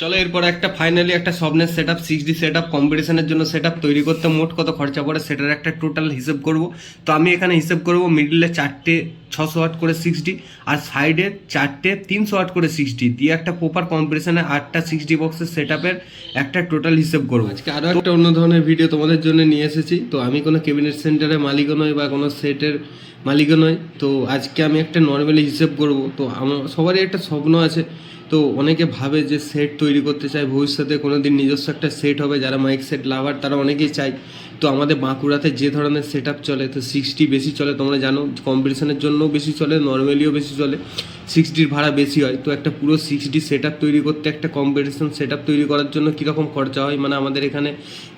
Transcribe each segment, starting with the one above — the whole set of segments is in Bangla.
চলো, এরপর একটা ফাইনালি একটা স্বপ্নের set up six D set up কম্পিটিশনের জন্য সেট আপ তৈরি করতে মোট কত খরচা পড়ে সেটার একটা টোটাল হিসেব করব। তো আমি এখানে হিসেব করব মিডলে চারটে ছশো ওয়াট করে সিক্সটি আর সাইডে চারটে তিনশো ওয়াট করে সিক্সটি দিয়ে একটা প্রপার কম্পিটিশনে আটটা সিক্সটি বক্সের সেট আপের একটা টোটাল হিসেব করব। আজকে আরও একটা অন্য ধরনের ভিডিও তোমাদের জন্য নিয়ে এসেছি। তো আমি কোনো ক্যাবিনেট সেন্টারের মালিকও নই বা কোনো সেটের মালিকও নয় তো আজকে আমি একটা নর্মালি হিসেব করব। তো আমার সবারই একটা স্বপ্ন আছে তো অনেকে ভাবে যে সেট তৈরি করতে চায়, ভবিষ্যতে কোনো দিন নিজস্ব একটা সেট হবে, যারা মাইক সেট লাভার তারা অনেকেই চায়। তো আমাদের বাঁকুড়াতে যে ধরনের সেট চলে, তো সিক্সটি বেশি চলে, তোমরা জানো কম্পিটিশনের জন্যও বেশি চলে নর্মালিও বেশি চলে। সিক্সটির ভাড়া বেশি হয় তো একটা পুরো সিক্সটি সেট আপ তৈরি করতে একটা কম্পিটিশন সেট আপ তৈরি করার জন্য কীরকম খরচা হয়? মানে আমাদের এখানে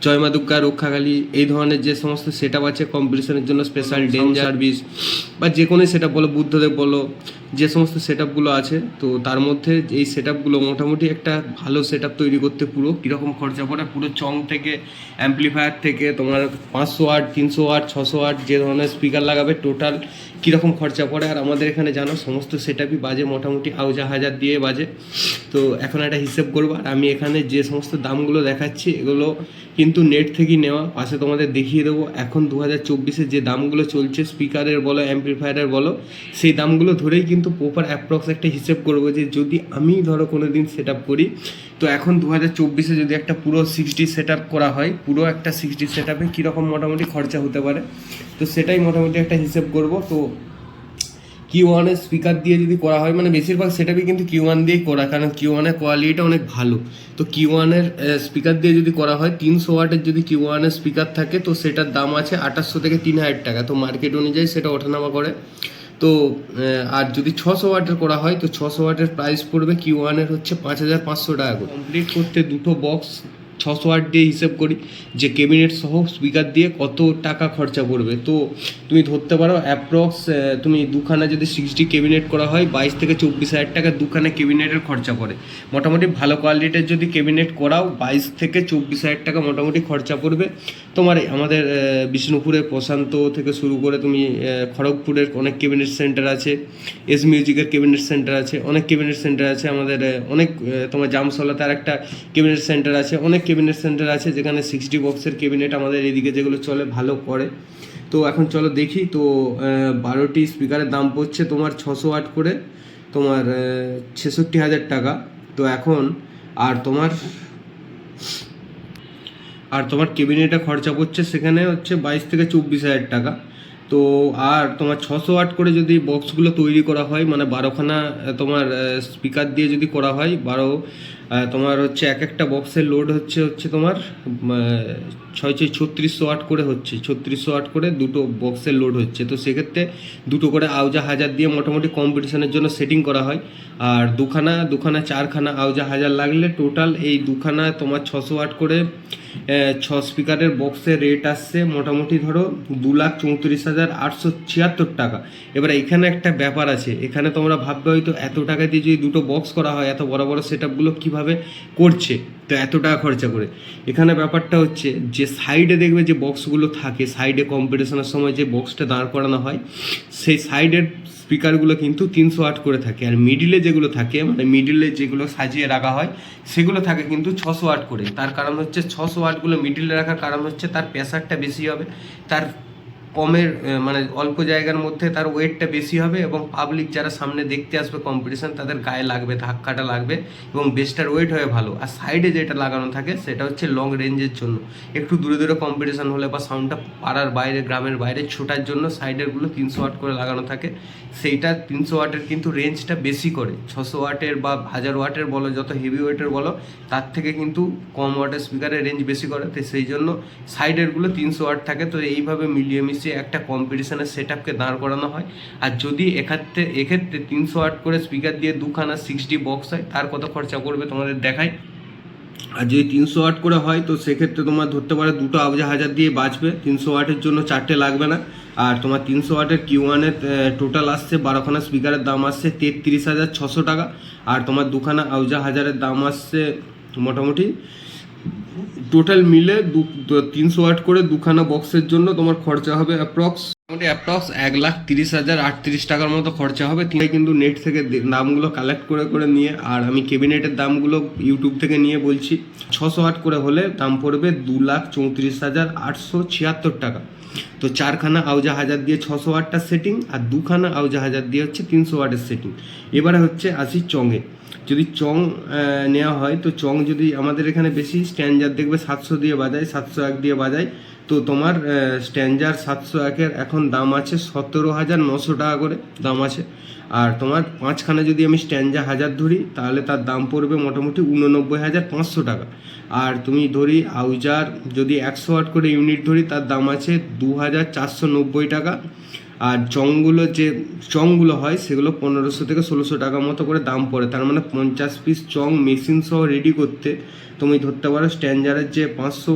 জয়মা দুর্গা রক্ষাকালী এই ধরনের যে সমস্ত সেট আপ আছে কম্পিটিশনের জন্য স্পেশাল ডেঞ্জার সার্ভিস বা যে কোনো সেট আপ বলো বুদ্ধদেব বলো যে সমস্ত সেট আপগুলো আছে তো তার মধ্যে এই সেট আপগুলো মোটামুটি একটা ভালো সেট আপ তৈরি করতে পুরো কীরকম খরচা পড়ে? পুরো চং থেকে অ্যাম্পলিফায়ার থেকে তোমার পাঁচশো আট তিনশো আট ছশো আট যে ধরনের স্পিকার লাগাবে টোটাল কীরকম খরচা পড়ে? আর আমাদের এখানে জানো সমস্ত সেট বাজে মোটামুটি আউজা হাজার দিয়ে বাজে। তো এখন একটা হিসেব করব, আর আমি এখানে যে সমস্ত দামগুলো দেখাচ্ছি, এগুলো কিন্তু নেট থেকেই নেওয়া। পাশে তোমাদের দেখিয়ে দেবো, এখন দু হাজার চব্বিশে যে দামগুলো চলছে স্পিকারের বলো অ্যাম্পলিফায়ারের বলো, সেই দামগুলো ধরেই কিন্তু প্রপার অ্যাপ্রক্স একটা হিসেব করব যে যদি আমি ধরো কোনো দিন সেট আপ করি, তো এখন দু হাজার চব্বিশে যদি একটা পুরো সিক্সটি সেট আপ করা হয়, পুরো একটা সিক্সটি সেট আপে কীরকম মোটামুটি খরচা হতে পারে? তো সেটাই মোটামুটি একটা হিসেব করব। তো কিউ ওয়ানের স্পিকার দিয়ে যদি করা হয় মানে বেশিরভাগ সেটাপই কিন্তু কিউ ওয়ান দিয়েই করা, কারণ কিউ ওয়ানের কোয়ালিটিটা অনেক ভালো। তো কিউ ওয়ানের স্পিকার দিয়ে যদি করা হয়, তিনশো ওয়াটের যদি কিউ ওয়ানের স্পিকার থাকে, তো সেটার দাম আছে আঠাশশো থেকে তিন হাজার টাকা। তো মার্কেট অনুযায়ী সেটা ওঠানামা করে। তো আর যদি ছশো ওয়াটের করা হয়, তো ছশো ওয়াটের প্রাইস পড়বে কিউ ওয়ানের হচ্ছে পাঁচ হাজার পাঁচশো টাকা করে। কমপ্লিট করতে দুটো বক্স ছশো ওয়াট দিয়ে হিসেব করি যে ক্যাবিনেট সহ স্পিকার দিয়ে কত টাকা খরচা পড়বে। তো তুমি ধরতে পারো অ্যাপ্রক্স তুমি দুখানা যদি সিক্সটি ক্যাবিনেট করা হয়, বাইশ থেকে চব্বিশ হাজার টাকা দুখানা ক্যাবিনেটের খরচা পড়ে। মোটামুটি ভালো কোয়ালিটির যদি ক্যাবিনেট করাও, বাইশ থেকে চব্বিশ হাজার টাকা মোটামুটি খরচা পড়বে। তোমার আমাদের বিষ্ণুপুরের প্রশান্ত থেকে শুরু করে তুমি খড়গপুরের অনেক ক্যাবিনেট সেন্টার আছে এস মিউজিকের ক্যাবিনেট সেন্টার আছে, অনেক ক্যাবিনেট সেন্টার আছে আমাদের অনেক তোমার জামসলাতে আর একটা ক্যাবিনেট সেন্টার আছে, অনেক ক্যাবিনেট সেন্টার আছে, যেখানে সিক্সটি বক্সের ক্যাবিনেট আমাদের এদিকে যেগুলো চলে, ভালো করে। তো এখন চলো দেখি, তো বারোটি স্পিকারের দাম পড়ছে তোমার ছশো আট করে, তোমার ছেষট্টি হাজার টাকা। তো এখন, আর তোমার আর তোমার কেবিনেটে খরচা পড়ছে সেখানে হচ্ছে বাইশ থেকে চব্বিশ হাজার টাকা। তো আর তোমার ছশো আট করে যদি বক্সগুলো তৈরি করা হয় মানে বারোখানা তোমার স্পিকার দিয়ে যদি করা হয়, বারো তোমার হচ্ছে এক একটা বক্সের লোড হচ্ছে হচ্ছে তোমার ছয় ছয় ছত্রিশশো আট করে হচ্ছে, ছত্রিশশো আট করে দুটো বক্সের লোড হচ্ছে। তো সেক্ষেত্রে দুটো করে আউজা হাজার দিয়ে মোটামুটি কম্পিটিশনের জন্য সেটিং করা হয়। আর দুখানা দুখানা, চারখানা আউজা হাজার লাগলে টোটাল এই দুখানা তোমার ছশো আট করে ছ স্পিকারের বক্সের রেট আসছে মোটামুটি ধরো দু লাখ চৌত্রিশ হাজার আটশো ছিয়াত্তর টাকা। এবার এখানে একটা ব্যাপার আছে, এখানে তোমরা ভাববে হয়তো এত টাকা দিয়ে যদি দুটো বক্স করা হয়, এত বড় বড় সেট আপগুলো কীভাবে করছে? তো এত টাকা খরচা করে। এখানে ব্যাপারটা হচ্ছে যে সাইডে দেখবে যে বক্সগুলো থাকে সাইডে কম্পিটিশনের সময় যে বক্সটা দাঁড় করানো হয়, সেই সাইডের স্পিকারগুলো কিন্তু তিনশো আট করে থাকে। আর মিডিলে যেগুলো থাকে মানে মিডিলে যেগুলো সাজিয়ে রাখা হয়, সেগুলো থাকে কিন্তু ছশো আট করে। তার কারণ হচ্ছে ছশো আটগুলো মিডিলে রাখার কারণ হচ্ছে তার প্রেশারটা বেশি হবে, তার কমের মানে অল্প জায়গার মধ্যে তার ওয়েটটা বেশি হবে এবং পাবলিক যারা সামনে দেখতে আসবে কম্পিটিশন তাদের গায়ে লাগবে, ধাক্কাটা লাগবে এবং বেস্টার ওয়েট হয়ে ভালো। আর সাইডে যেটা লাগানো থাকে, সেটা হচ্ছে লং রেঞ্জের জন্য। একটু দূরে দূরে কম্পিটিশন হলে বা সাউন্ডটা পাড়ার বাইরে, গ্রামের বাইরে ছোটার জন্য সাইডেরগুলো তিনশো ওয়াট করে লাগানো থাকে। সেইটা তিনশো ওয়াটের কিন্তু রেঞ্জটা বেশি করে। ছশো ওয়াটের বা হাজার ওয়াটের বলো, যত হেভি ওয়েটের বলো, তার থেকে কিন্তু কম ওয়াটের স্পিকারের রেঞ্জ বেশি করে। তো সেই জন্য সাইডেরগুলো তিনশো ওয়াট থাকে। তো এইভাবে মিলিয়ে মিশিয়ে একটা কম্পিটিশনের সেট আপকে দাঁড় করানো হয়। আর যদি এক্ষেত্রে এক্ষেত্রে তিনশো আট করে স্পিকার দিয়ে দুখানা সিক্সটি বক্স হয়, তার কত খরচা করবে তোমাদের দেখায় আর যদি তিনশো ওয়াট করে হয়, তো সেক্ষেত্রে তোমার ধরতে পারো দুটো আবজা হাজার দিয়ে বাঁচবে। তিনশো ওয়াটের জন্য চারটে লাগবে না। আর তোমার তিনশো ওয়াটের কিউ ওয়ানের টোটাল আসছে বারোখানা স্পিকারের দাম আসছে তেত্রিশ হাজার ছশো টাকা। আর তোমার দুখানা আউজা হাজারের দাম আসছে মোটামুটি টোটাল মিলে দু তিনশো ওয়াট করে দুখানা বক্সের জন্য তোমার খরচা হবে অ্যাপ্রক্স মোটামুটি অ্যাপ্রক্স এক লাখ তিরিশ হাজার আটত্রিশ টাকার মতো খরচা হবে। তিনি কিন্তু নেট থেকে দামগুলো কালেক্ট করে করে নিয়ে, আর আমি কেবিনেটের দামগুলো ইউটিউব থেকে নিয়ে বলছি, ছশো আট করে হলে দাম পড়বে দু লাখ চৌত্রিশ হাজার আটশো ছিয়াত্তর টাকা। তো চারখানা আউজা হাজার দিয়ে ছশো আটটার সেটিং আর দুখানা আউজা হাজার দিয়ে হচ্ছে তিনশো ওয়াটের সেটিং এবারে হচ্ছে আসি চঙে। যদি চং নেওয়া হয়, তো চং যদি আমাদের এখানে বেশি স্ট্যান্ডার দেখবে সাতশো দিয়ে বাজায়, সাতশো এক দিয়ে বাজায়, তো তোমার স্ট্যান্ডার সাতশো একের এখন দাম আছে সতেরো হাজার নশো টাকা করে, দাম আছে। আর তোমার পাঁচখানা যদি আমি স্ট্যান্ডা হাজার ধরি, তাহলে তার দাম পড়বে মোটামুটি উননব্বই হাজার পাঁচশো টাকা। আর তুমি ধরি আউজার যদি একশো আট করে ইউনিট ধরি, তার দাম আছে দু হাজার চারশো নব্বই টাকা। আর চংগুলো যে চংগুলো হয়, সেগুলো পনেরোশো থেকে ষোলোশো টাকা মতো করে দাম পড়ে। তার মানে পঞ্চাশ পিস চং মেশিন সহ রেডি করতে তুমি ধরতে পারো স্ট্যান্ডারের যে পাঁচশো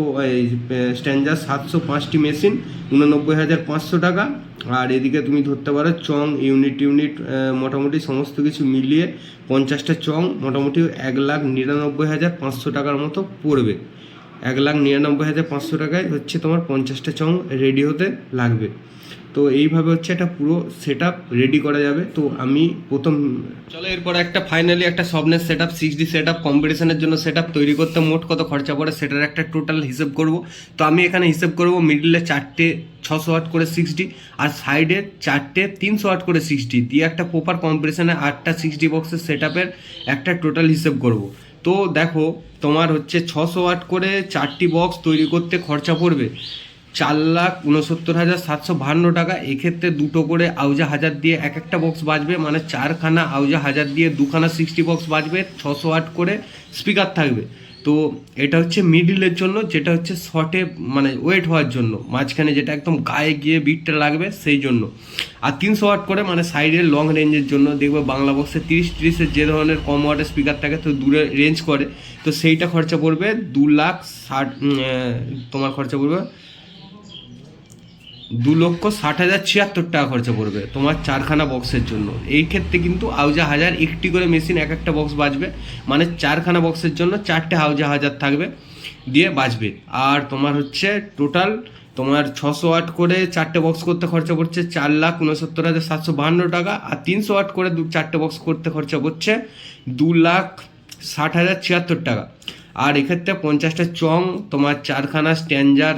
স্ট্যান্ডার সাতশো পাঁচটি মেশিন উননব্বই হাজার পাঁচশো টাকা। আর এদিকে তুমি ধরতে পারো চং ইউনিট ইউনিট মোটামুটি সমস্ত কিছু মিলিয়ে পঞ্চাশটা চং মোটামুটি এক লাখ নিরানব্বই হাজার পাঁচশো টাকার মতো পড়বে। এক লাখ নিরানব্বই হাজার পাঁচশো টাকায় হচ্ছে তোমার পঞ্চাশটা চং রেডি হতে লাগবে। তো এইভাবে হচ্ছে একটা পুরো সেট রেডি করা যাবে। তো আমি প্রথম চলো, এরপর একটা ফাইনালি একটা স্বপ্নের set up six D set up কম্পিটিশনের জন্য সেট আপ তৈরি করতে মোট কত খরচা পড়ে সেটার একটা টোটাল হিসেব করব। তো আমি এখানে হিসেব করব মিডিলে চারটে ছশো ওয়াট করে সিক্সটি আর সাইডে চারটে তিনশো ওয়াট করে সিক্সটি দিয়ে একটা প্রপার কম্পিটিশনে আটটা সিক্সটি বক্সের সেট আপের একটা টোটাল হিসেব করব। তো দেখো, তোমার হচ্ছে ছশো ওয়াট করে চারটি বক্স তৈরি করতে খরচা পড়বে। চার লাখ উনসত্তর হাজার সাতশো বাহান্ন টাকা। এক্ষেত্রে দুটো করে আউজা হাজার দিয়ে এক একটা বক্স বাজবে মানে চারখানা আউজা হাজার দিয়ে দুখানা সিক্সটি বক্স বাজবে, ছশো আট করে স্পিকার থাকবে। তো এটা হচ্ছে মিডিলের জন্য, যেটা হচ্ছে শর্টে মানে ওয়েট হওয়ার জন্য। মাঝখানে যেটা একদম গায়ে গিয়ে বিটটা লাগবে, সেই জন্য। আর তিনশো ওয়াট করে মানে সাইডের লং রেঞ্জের জন্য, দেখবে বাংলা বক্সে তিরিশ তিরিশের যে ধরনের কম ওয়াটের স্পিকার থাকে, তো দূরে রেঞ্জ করে। তো সেইটা খরচা পড়বে দু লাখ ষাট তোমার খরচা পড়বে দু লক্ষ ষাট হাজার ছিয়াত্তর টাকা খরচা পড়বে তোমার চারখানা বক্সের জন্য। এই ক্ষেত্রে কিন্তু আউজা হাজার একটি করে মেশিন এক একটা বক্স বাজবে। মানে চারখানা বক্সের জন্য চারটে আউজা হাজার থাকবে দিয়ে বাজবে। আর তোমার হচ্ছে টোটাল তোমার ছশো আট করে চারটে বক্স করতে খরচা পড়ছে চার লাখ উনসত্তর হাজার সাতশো বাহান্ন টাকা। আর তিনশো আট করে দু চারটে বক্স করতে খরচা পড়ছে দু লাখ ষাট হাজার ছিয়াত্তর টাকা। আর এক্ষেত্রে পঞ্চাশটা চং, তোমার চারখানা স্ট্যান্ডার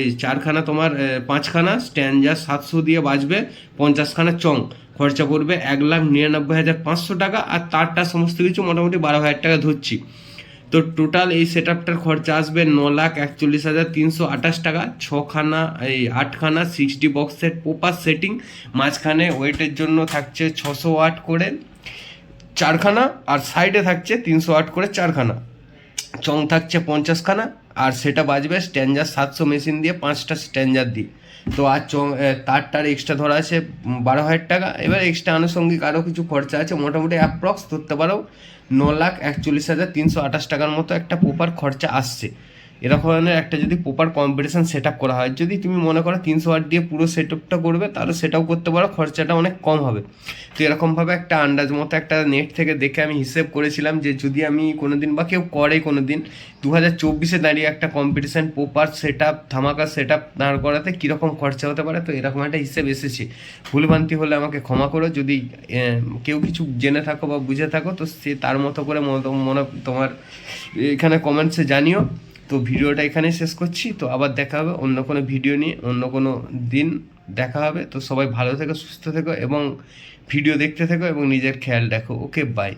এই চারখানা তোমার পাঁচখানা স্ট্যান্ডার সাতশো দিয়ে বাজবে পঞ্চাশখানা চং। খরচা পড়বে এক লাখ নিরানব্বই হাজার পাঁচশো টাকা আর তারটা সমস্ত কিছু মোটামুটি বারো হাজার টাকা ধরছি। তো টোটাল এই সেট আপটার খরচা আসবে ন লাখ একচল্লিশ হাজার তিনশো আঠাশ টাকা। ছখানা, এই আটখানা সিক্সটি বক্সের প্রপার সেটিং মাঝখানে ওয়েটের জন্য থাকছে ছশো ওয়াট করে চারখানা আর সাইডে থাকছে তিনশো ওয়াট করে চারখানা। চং থাকছে পঞ্চাশখানা, আর সেটা বাজবে স্ট্যান্ডার সাতশো মেশিন দিয়ে পাঁচটা স্ট্যান্ডার দিয়ে। তো আর চং তার টার এক্সট্রা ধরা আছে বারো হাজার টাকা। এবার এক্সট্রা আনুষঙ্গিক আরও কিছু খরচা আছে, মোটামুটি অ্যাপ্রক্স ধরতে পারো ন লাখ একচল্লিশ হাজার তিনশো আঠাশ টাকার মতো একটা প্রপার খরচা আসছে। এরকম ধরনের একটা যদি প্রপার কম্পিটিশন সেট করা হয়, যদি তুমি মনে করো তিনশো ওয়াট দিয়ে পুরো সেট আপটা করবে, তাহলে সেটাও করতে পারো, খরচাটা অনেক কম হবে। তো এরকমভাবে একটা আন্দাজ মতো একটা নেট থেকে দেখে আমি হিসেব করেছিলাম যে যদি আমি কোনো দিন বা কেউ করে কোনো দিন দু হাজার চব্বিশে দাঁড়িয়ে একটা কম্পিটিশান প্রপার সেট আপ ধামাকা সেট আপ দাঁড় করাতে কীরকম খরচা হতে পারে, তো এরকম একটা হিসেব এসেছে। ভুলভ্রান্তি হলে আমাকে ক্ষমা করো, যদি কেউ কিছু জেনে থাকো বা বুঝে থাকো, তো সে তার মতো করে মনে তোমার এখানে কমেন্টসে জানিও। তো ভিডিওটা এখানেই শেষ করছি। তো আবার দেখা হবে অন্য কোনো ভিডিও নিয়ে, অন্য কোনো দিন দেখা হবে। তো সবাই ভালো থেকো, সুস্থ থেকো এবং ভিডিও দেখতে থেকো এবং নিজের খেয়াল রাখো। Okay bye